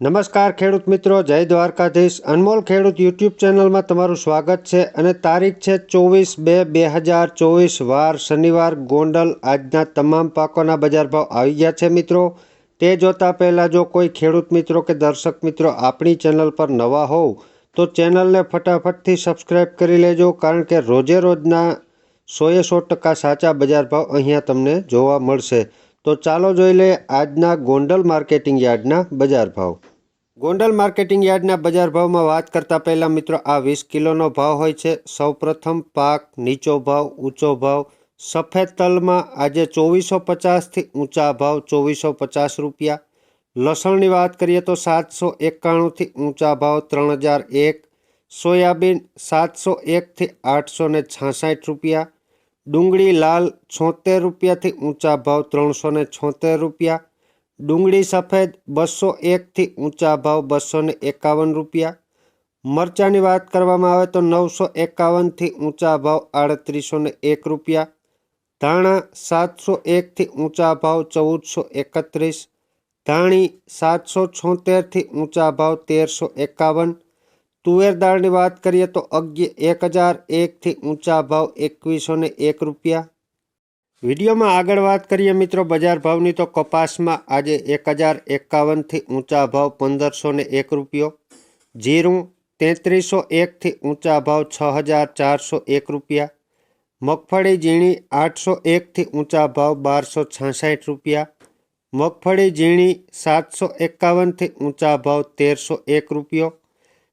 નમસ્કાર ખેડૂત મિત્રો, જય દ્વારકાધીશ. અનમોલ ખેડૂત યુટ્યુબ ચેનલમાં તમારું સ્વાગત છે અને તારીખ છે ચોવીસ બે બે હજાર ચોવીસ, વાર શનિવાર, ગોંડલ, આજના તમામ પાકોના બજાર ભાવ આવી ગયા છે મિત્રો. તે જોતા પહેલાં જો કોઈ ખેડૂત મિત્રો કે દર્શક મિત્રો આપણી ચેનલ પર નવા હોવ, તો ચેનલને ફટાફટથી સબસ્ક્રાઈબ કરી લેજો, કારણ કે રોજે રોજના સોએ સો ટકા સાચા બજાર ભાવ અહીંયા તમને જોવા મળશે. તો ચાલો જોઈ લઈએ આજના ગોંડલ માર્કેટિંગ યાર્ડના બજાર ભાવ. ગોંડલ માર્કેટિંગ યાર્ડના બજાર ભાવમાં વાત કરતા પહેલાં મિત્રો આ વીસ કિલોનો ભાવ હોય છે. સૌપ્રથમ પાક, નીચો ભાવ, ઊંચો ભાવ. સફેદ તલમાં આજે ચોવીસો પચાસથી ઊંચા ભાવ ચોવીસો પચાસ રૂપિયા. લસણની વાત કરીએ તો સાતસો એકાણુંથી ઊંચા ભાવ ત્રણ હજાર એક. સોયાબીન સાતસો એકથી આઠસો ને છાસઠ રૂપિયા. ડુંગળી લાલ છોતેર રૂપિયાથી ઊંચા ભાવ ત્રણસો ને છોતેર રૂપિયા. ડુંગળી સફેદ બસો એકથી ઊંચા ભાવ બસો ને એકાવન રૂપિયા. મરચાંની વાત કરવામાં આવે તો નવસો એકાવનથી ઊંચા ભાવ આડત્રીસો ને એક રૂપિયા. ધાણા સાતસો એકથી ઊંચા ભાવ ચૌદસો એકત્રીસ. ધાણી સાતસો છોતેરથી ઊંચા ભાવ તેરસો એકાવન. તુવેર દાળની વાત કરીએ તો એક હજાર એકથી ઊંચા ભાવ એકવીસો ને એક રૂપિયા. વિડીયોમાં આગળ વાત કરીએ મિત્રો, બજાર ભાવની તો કપાસમાં આજે એક હજાર એકાવનથી ઊંચા ભાવ પંદરસો ને એક રૂપિયો. જીરું તેત્રીસો એકથી ઊંચા ભાવ છ હજાર ચારસો એક રૂપિયા. મગફળી ઝીણી આઠસો એકથી ઊંચા ભાવ બારસો છાસઠ રૂપિયા. મગફળી ઝીણી સાતસો એકાવનથી ઊંચા ભાવ તેરસો એક રૂપિયો.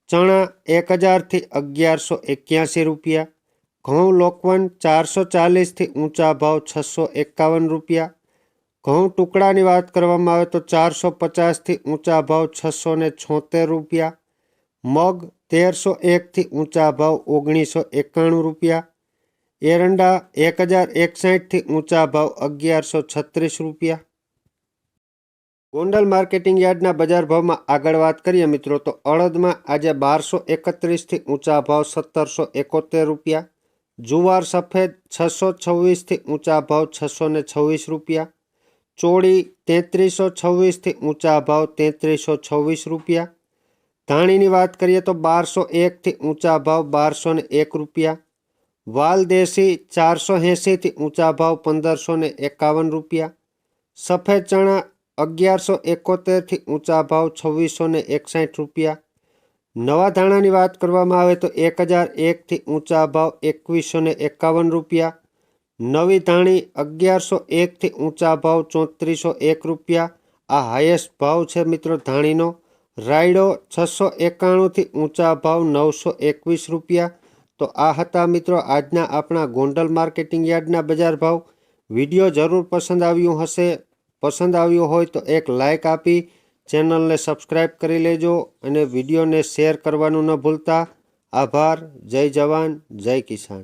ચણા એક હજારથી અગિયારસો એક્યાસી રૂપિયા, ઘઉં લોકવન ચારસો ચાલીસથી ઊંચા ભાવ છસો એકાવન રૂપિયા, ઘઉં ટુકડાની વાત કરવામાં આવે તો ચારસો પચાસથી ઊંચા ભાવ છસો ને છોતેર રૂપિયા, મગ તેરસો એકથી ઊંચા ભાવ ઓગણીસો એકાણું રૂપિયા, એરંડા એક હજાર એકસાઠથી ઊંચા ભાવ અગિયારસો છત્રીસ રૂપિયા ગોંડલ માર્કેટિંગ યાર્ડના બજાર ભાવમાં આગળ વાત કરીએ મિત્રો તો અડદમાં આજે બારસો એકત્રીસથી ઊંચા ભાવ સત્તરસો એકોતેર રૂપિયા. જુવાર સફેદ છસો છવ્વીસથી ઊંચા ભાવ છસો ને છવ્વીસ રૂપિયા. ચોળી તેત્રીસો છવ્વીસથી ઊંચા ભાવ તેત્રીસો છવ્વીસ રૂપિયા. ધાણીની વાત કરીએ તો બારસો એકથી ઊંચા ભાવ બારસો ને એક રૂપિયા. વાલ દેશી ચારસો એંસીથી ઊંચા ભાવ પંદરસો ને એકાવન રૂપિયા. સફેદ ચણા અગિયારસો એકોતેરથી ઊંચા ભાવ છવ્વીસો ને એકસાઠ રૂપિયા. નવા ધાણાની વાત કરવામાં આવે તો એક હજાર એકથી ઊંચા ભાવ એકવીસો ને એકાવન રૂપિયા. નવી ધાણી અગિયારસો એકથી ઊંચા ભાવ ચોત્રીસો એક રૂપિયા. આ હાઈએસ્ટ ભાવ છે મિત્રો ધાણીનો. રાયડો છસો એકાણુંથી ઊંચા ભાવ નવસો એકવીસ રૂપિયા. તો આ હતા મિત્રો આજના આપણા ગોંડલ માર્કેટિંગ યાર્ડના બજાર ભાવ. વીડિયો જરૂર પસંદ આવ્યું હશે પસંદ આવ્યો હોય તો એક લાઇક આપી ચેનલને સબસ્ક્રાઈબ કરી લેજો અને વિડીયોને શેર કરવાનું ન ભૂલતા. આભાર. જય જવાન. જય કિસાન.